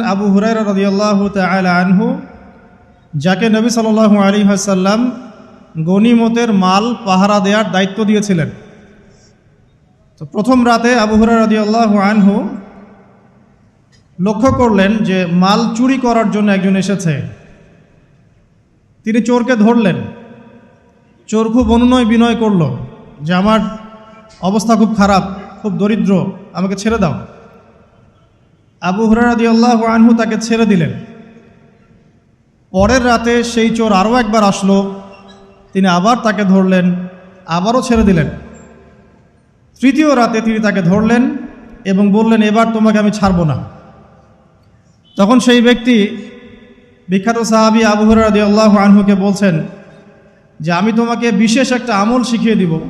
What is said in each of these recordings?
আবু হুরাইরা রাদিয়াল্লাহু আনহু, যাকে নবী সাল্লাল্লাহু আলাইহি ওয়াসাল্লাম গনিমতের মাল, পাহারা দেওয়ার দায়িত্ব দিয়েছিলেন। তো প্রথম রাতে আবু হুরাইরা রাদিয়াল্লাহু আনহু লক্ষ্য করলেন যে মাল চুরি করার জন্য একজন এসেছে। তিনি চোরকে ধরলেন। চোর খুব অনুনয় বিনয় করল যে, আমার অবস্থা খুব খারাপ, খুব দরিদ্র, আমাকে ছেড়ে দাও। আবু হুরারাদি আল্লাহ আনহু তাকে ছেড়ে দিলেন। পরের রাতে সেই চোর আরও একবার আসলো। তিনি আবার তাকে ধরলেন, আবারও ছেড়ে দিলেন। তৃতীয় রাতে তিনি তাকে ধরলেন এবং বললেন, এবার তোমাকে আমি ছাড়বো না। তখন সেই ব্যক্তি বিখ্যাত সাহাবি আবু হুরারাদি আল্লাহ আনহুকে বলছেন যে, আমি তোমাকে বিশেষ একটা আমল শিখিয়ে দিব।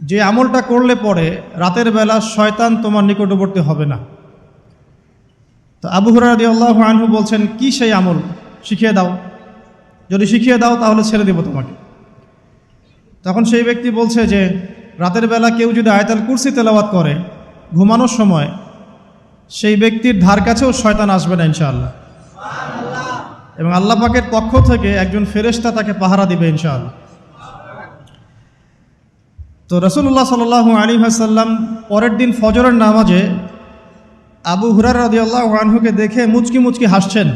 যে আমলটা করলে পরে রাতের বেলা শয়তান তোমার নিকটবর্তী হবে না। তো আবু হুরাদি আল্লাহ আনহু বলছেন, কি সেই আমল? শিখিয়ে দাও। যদি শিখিয়ে দাও, তাহলে ছেড়ে দেব তোমাকে। তখন সেই ব্যক্তি বলছে যে, রাতের বেলা কেউ যদি আয়তাল কুরসি তেলাওয়াত করে, ঘুমানোর সময়, সেই ব্যক্তির ধার কাছেও শয়তান আসবে না ইনশাআল্লাহ। এবং আল্লাহ পাকের পক্ষ থেকে একজন ফেরেশতা তাকে পাহারা দিবে ইনশাআল্লাহ। তো রসুল্লাহ সাল আলী হাসাল্লাম পরের দিন ফজরের নামাজে আবু হুরার রাজি আল্লাহ আনহুকে দেখে মুচকি মুচকি হাসছেন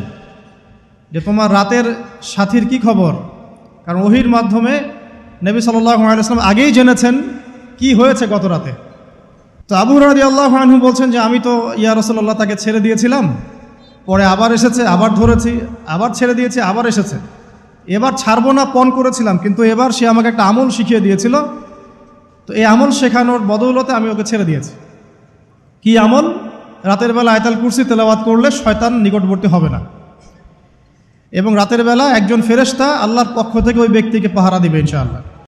যে তোমার রাতের সাথীর কি খবর? কারণ ওহির মাধ্যমে নবী সাল্লাহ আলাইসলাম আগেই জেনেছেন কি হয়েছে গত রাতে। তো আবু রাজি আল্লাহ আনহু বলছেন যে, আমি তো, ইয়া রসল্লাহ তাকে ছেড়ে দিয়েছিলাম। পরে আবার এসেছে, আবার ধরেছি, আবার ছেড়ে দিয়েছি, আবার এসেছে। এবার ছাড়বো না, পণ করেছিলাম, কিন্তু এবার সে আমাকে একটা আমল শিখিয়ে দিয়েছিল। তো এই আমল শেখানোর বদৌলতে আমি ওকে ছেড়ে দিয়েছি। কি আমল? রাতের বেলা আয়তাল কুরসি তেলাবাদ করলে শয়তান নিকটবর্তী হবে না। এবং রাতের বেলা একজন ফেরেস্তা আল্লাহর পক্ষ থেকে ওই ব্যক্তিকে পাহারা দিবে, ইনশাআল্লাহ।